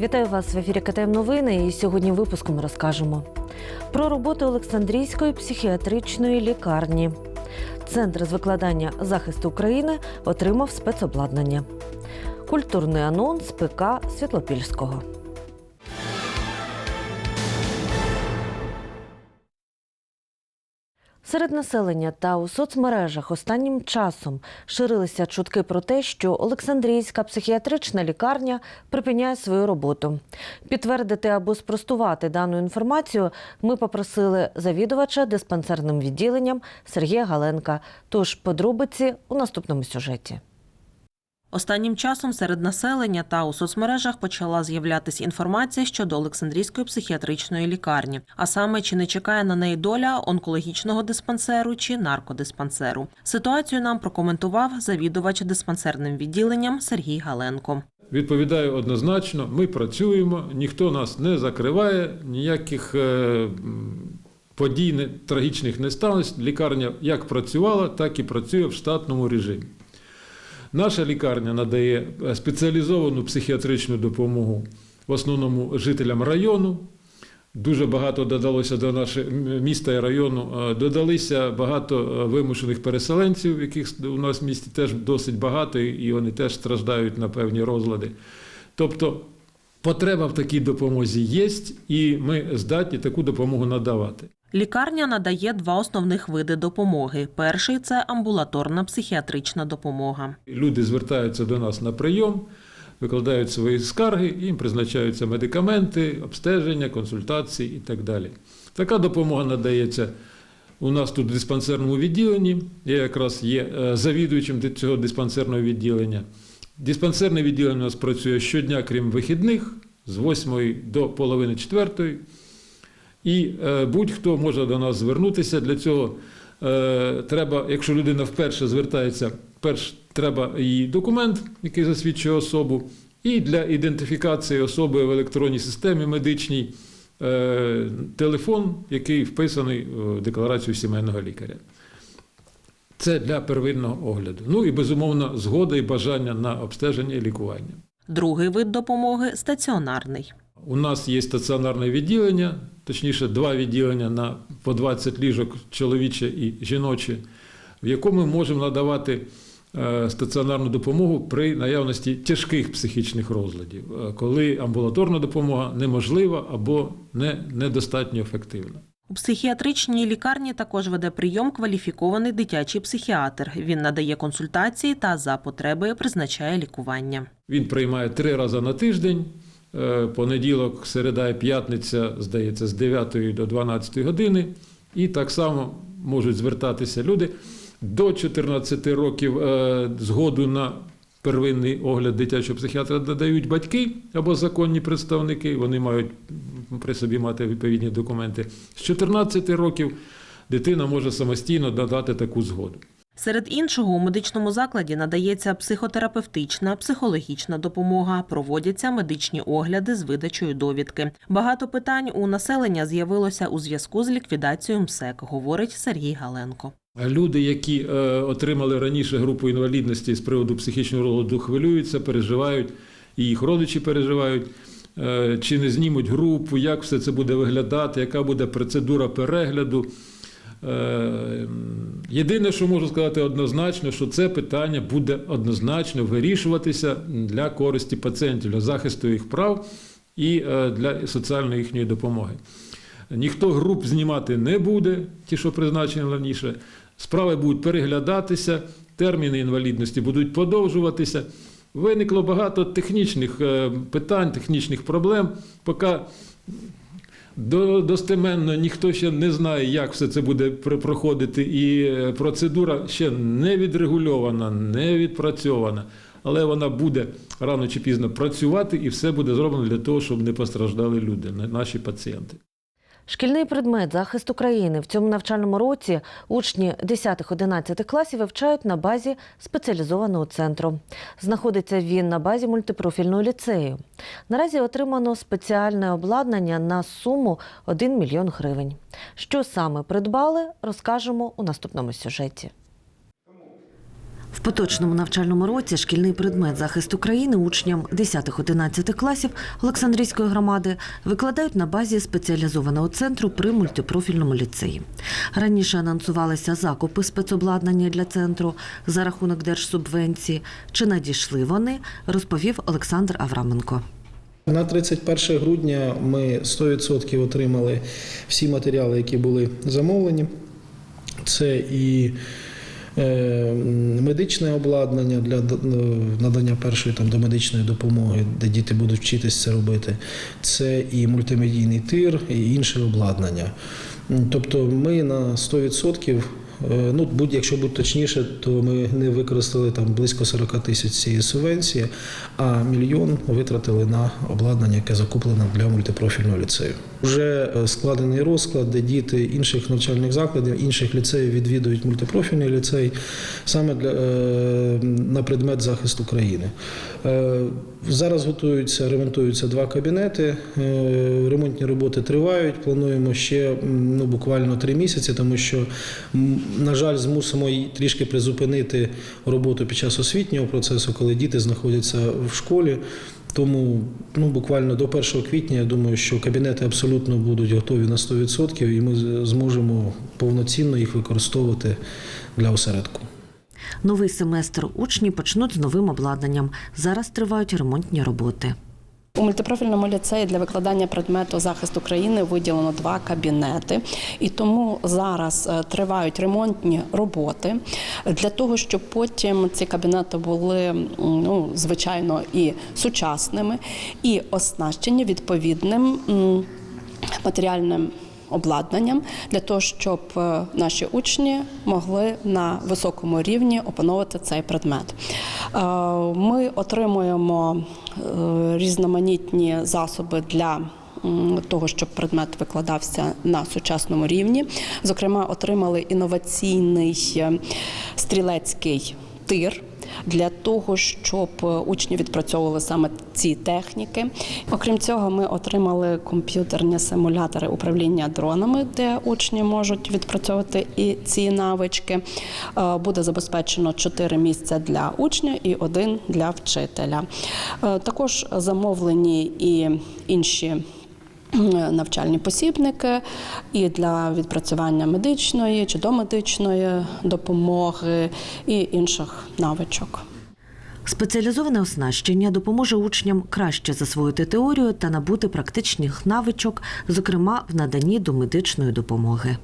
Вітаю вас в ефірі КТМ Новини. І сьогодні ми розкажемо про роботу Олександрійської психіатричної лікарні. Центр з викладання захисту України отримав спецобладнання. Культурний анонс ПК Світлопільського. Серед населення та у соцмережах останнім часом ширилися чутки про те, що Олександрійська психіатрична лікарня припиняє свою роботу. Підтвердити або спростувати дану інформацію ми попросили завідувача диспансерним відділенням Сергія Галенка. Тож подробиці у наступному сюжеті. Останнім часом серед населення та у соцмережах почала з'являтися інформація щодо Олександрійської психіатричної лікарні, а саме чи не чекає на неї доля онкологічного диспансеру чи наркодиспансеру. Ситуацію нам прокоментував завідувач диспансерним відділенням Сергій Галенко. Відповідаю однозначно, ми працюємо, ніхто нас не закриває, ніяких е, подій трагічних не сталося. Лікарня як працювала, так і працює в штатному режимі. Наша лікарня надає е, спеціалізовану психіатричну допомогу в основному жителям району. Дуже багато додалося до нашого міста і району. Е, Додалися багато е, вимушених переселенців, яких у нас в місті теж досить багато, і вони теж страждають на певні розлади. Тобто потреба в такій допомозі є, і ми здатні таку допомогу надавати. Лікарня надає два основних види допомоги. Перший це амбулаторна психіатрична допомога. Люди звертаються до нас на прийом, викладають свої скарги, їм призначаються медикаменти, обстеження, консультації і так далі. Така допомога надається у нас тут в диспансерному відділенні. Я якраз є е, завідуючим цього диспансерного відділення. Диспансерне відділення у нас працює щодня, крім вихідних, з 8 до половини 4. І е, будь-хто може до нас звернутися. Для цього е, треба, якщо людина вперше звертається, перш треба її документ, який засвідчує особу, і для ідентифікації особи в електронній системі медичній е, телефон, який вписаний в декларацію сімейного лікаря. Це для первинного огляду. Ну і безумовно згода і бажання на обстеження і лікування. Другий вид допомоги стаціонарний. У нас є стаціонарне відділення, точніше, два відділення на по 20 ліжок чоловіче і жіноче, в якому ми можемо надавати е, стаціонарну допомогу при наявності тяжких психічних розладів, е, коли амбулаторна допомога неможлива або не, недостатньо ефективна. У психіатричній лікарні також веде прийом кваліфікований дитячий психіатр. Він надає консультації та за потреби призначає лікування. Він приймає три рази на тиждень. Е, Понеділок, середа і п'ятниця, здається, з 9 до 12 години. І так само можуть звертатися люди до 14 років е, згоду на первинний огляд дитячого психіатра додають батьки або законні представники. Вони мають при собі мати відповідні документи. З 14 років дитина може самостійно додати таку згоду. Серед іншого у медичному закладі надається психотерапевтична, психологічна допомога, проводяться медичні огляди з видачею довідки. Багато питань у населення з'явилося у зв'язку з ліквідацією МСЕК, говорить Сергій Галенко. Люди, які е, отримали раніше групу інвалідності з приводу психічного розладу, хвилюються, переживають, і їх родичі переживають, е, чи не знімуть групу, як все це буде виглядати, яка буде процедура перегляду. Е, Єдине, що можу сказати однозначно, що це питання буде однозначно вирішуватися для користі пацієнтів, для захисту їх прав і е, для соціальної їхньої допомоги. Ніхто груп знімати не буде, ті, що призначені раніше. Справи будуть переглядатися, терміни інвалідності будуть подовжуватися. Виникло багато технічних е, питань, технічних проблем. Поки достеменно ніхто ще не знає, як все це буде проходити, і е, процедура ще не відрегульована, не відпрацьована. Але вона буде рано чи пізно працювати, і все буде зроблено для того, щоб не постраждали люди, наші пацієнти. Шкільний предмет захист України в цьому навчальному році учні 10-11 класів вивчають на базі спеціалізованого центру. Знаходиться він на базі мультипрофільного ліцею. Наразі отримано спеціальне обладнання на суму 1 мільйон гривень. Що саме придбали, розкажемо у наступному сюжеті. Поточному навчальному році шкільний предмет захист України учням 10-11 класів Олександрійської громади викладають на базі спеціалізованого центру при мультипрофільному ліцеї. Раніше анонсувалися закупи спецобладнання для центру за рахунок держсубвенції. Чи надійшли вони, розповів Олександр Авраменко. На 31 грудня ми 100% отримали всі матеріали, які були замовлені. Це і медичне обладнання для е, надання першої там, домедичної допомоги, де діти будуть вчитися це робити. Це і мультимедійний тир, і інше обладнання. Тобто ми на 100%, е, ну, будь, якщо бути точніше, то ми не використали там близько 40 тисяч цієї субвенції, а мільйон витратили на обладнання, яке закуплено для мультипрофільного ліцею. Вже е, складений розклад, де діти інших навчальних закладів, інших ліцеїв відвідують мультипрофільний ліцей саме для, е, на предмет захисту країни. Е, Зараз готуються, ремонтуються два кабінети. Ремонтні роботи тривають. Плануємо ще ну, буквально три місяці, тому що, на жаль, змусимо трішки призупинити роботу під час освітнього процесу, коли діти знаходяться в школі. Тому ну, буквально до 1 квітня я думаю, що кабінети абсолютно будуть готові на 100% і ми зможемо повноцінно їх використовувати для осередку. Новий семестр учні почнуть з новим обладнанням. Зараз тривають ремонтні роботи. У мультипрофільному ліцеї для викладання предмету захисту країни виділено два кабінети, і тому зараз е, тривають ремонтні роботи для того, щоб потім ці кабінети були ну, звичайно і сучасними, і оснащені відповідним матеріальним. Обладнанням для того, щоб е, наші учні могли на високому рівні опановувати цей предмет. Е, Ми отримуємо е, різноманітні засоби для того, щоб предмет викладався на сучасному рівні. Зокрема, отримали інноваційний стрілецький тир. Для того щоб е, учні відпрацьовували саме ці техніки, окрім цього, ми отримали комп'ютерні симулятори управління дронами, де учні можуть відпрацьовувати і ці навички. Е, Буде забезпечено 4 місця для учня і один для вчителя. Е, Також замовлені і інші навчальні посібники і для відпрацювання медичної чи домедичної допомоги і інших навичок. Спеціалізоване оснащення допоможе учням краще засвоїти теорію та набути практичних навичок, зокрема в наданні домедичної допомоги.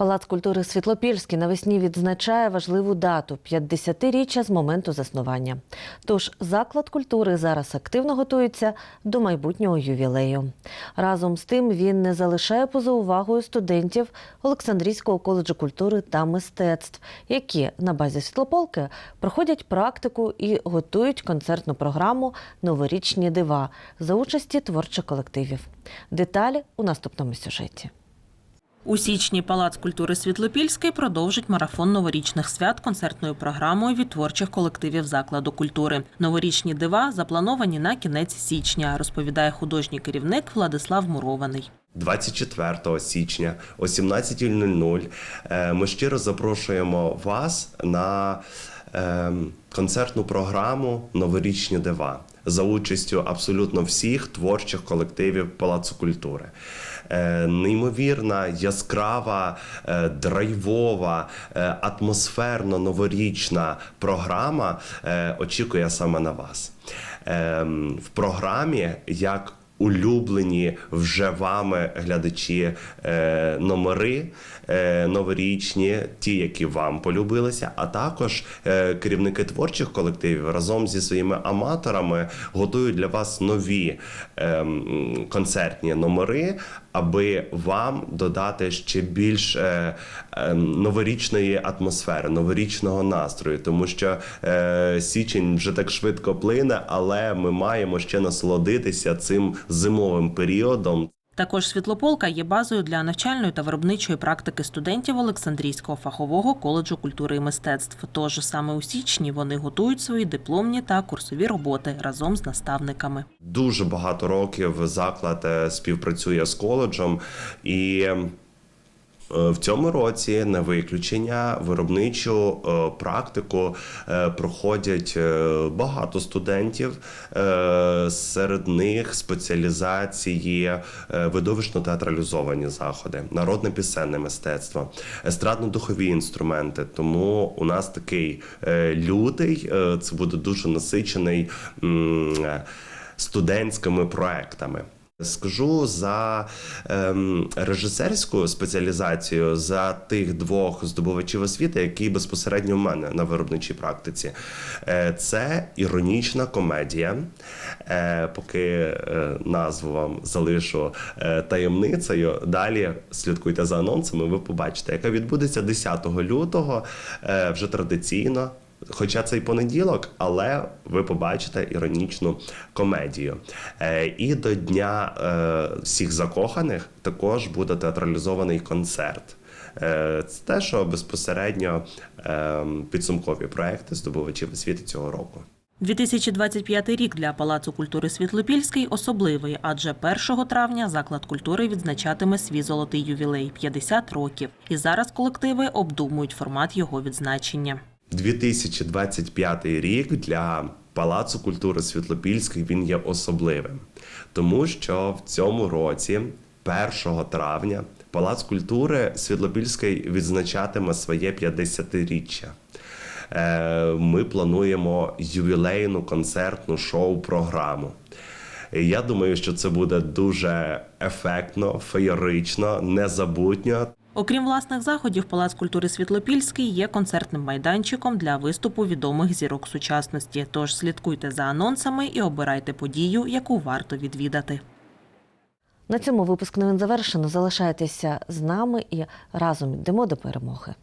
Палац культури Світлопільський навесні відзначає важливу дату 50-річчя з моменту заснування. Тож заклад культури зараз активно готується до майбутнього ювілею. Разом з тим він не залишає поза увагою студентів Олександрійського коледжу культури та мистецтв, які на базі світлополки проходять практику і готують концертну програму Новорічні дива за участі творчих колективів. Деталі у наступному сюжеті. У січні Палац культури Світлопільський продовжить марафон новорічних свят концертною програмою від творчих колективів закладу культури. Новорічні дива заплановані на кінець січня, розповідає художній керівник Владислав Мурований. 24 січня о 17.00 е, ми щиро запрошуємо вас на е, концертну програму Новорічні дива за участю абсолютно всіх творчих колективів Палацу культури. Е, Неймовірна, яскрава, е, драйвова, е, атмосферно новорічна програма очікує саме на вас. Ем, В програмі як улюблені вже вами глядачі номери новорічні, ті, які вам полюбилися, а також керівники творчих колективів разом зі своїми аматорами готують для вас нові е, концертні номери, аби вам додати ще більш е, е, новорічної атмосфери, новорічного настрою, тому що е, січень вже так швидко плине, але ми маємо ще насолодитися цим зимовим періодом. Також світлополка є базою для навчальної та виробничої практики студентів Олександрійського фахового коледжу культури і мистецтв. Тож саме у січні вони готують свої дипломні та курсові роботи разом з наставниками. Дуже багато років заклад е, співпрацює з коледжем і. Е, В цьому році на виключення виробничу е, практику е, проходять багато студентів. Серед них спеціалізації видовищно-театралізовані заходи, народне пісенне мистецтво, естрадно-духові інструменти. Тому у нас такий лютий, це буде дуже насичений студентськими проектами. Скажу за ем, режисерську спеціалізацію за тих двох здобувачів освіти, які безпосередньо в мене на виробничій практиці. Е, це іронічна комедія. Е, поки е, назву вам залишу е, таємницею. Далі слідкуйте за анонсами, ви побачите, яка відбудеться 10 лютого е, вже традиційно. Хоча це й понеділок, але ви побачите іронічну комедію. Е, і до Дня е, всіх закоханих також буде театралізований концерт. Е, це те, що безпосередньо підсумкові проекти здобувачів освіти цього року. 2025 рік для Палацу культури Світлопільський особливий, адже 1 травня заклад культури відзначатиме свій золотий ювілей 50 років. І зараз колективи обдумують формат його відзначення. 2025 рік для Палацу культури Світлопільський він є особливим, тому що в цьому році, 1 травня, Палац культури Світлопільський відзначатиме своє 50-річчя. Е, Ми плануємо ювілейну концертну шоу-програму. Я думаю, що це буде дуже ефектно, феєрично, незабутньо. Окрім власних заходів, Палац культури Світлопільський є концертним майданчиком для виступу відомих зірок сучасності. Тож слідкуйте за анонсами і обирайте подію, яку варто відвідати. На цьому випуск новин завершено. Залишайтеся з нами і разом йдемо до перемоги.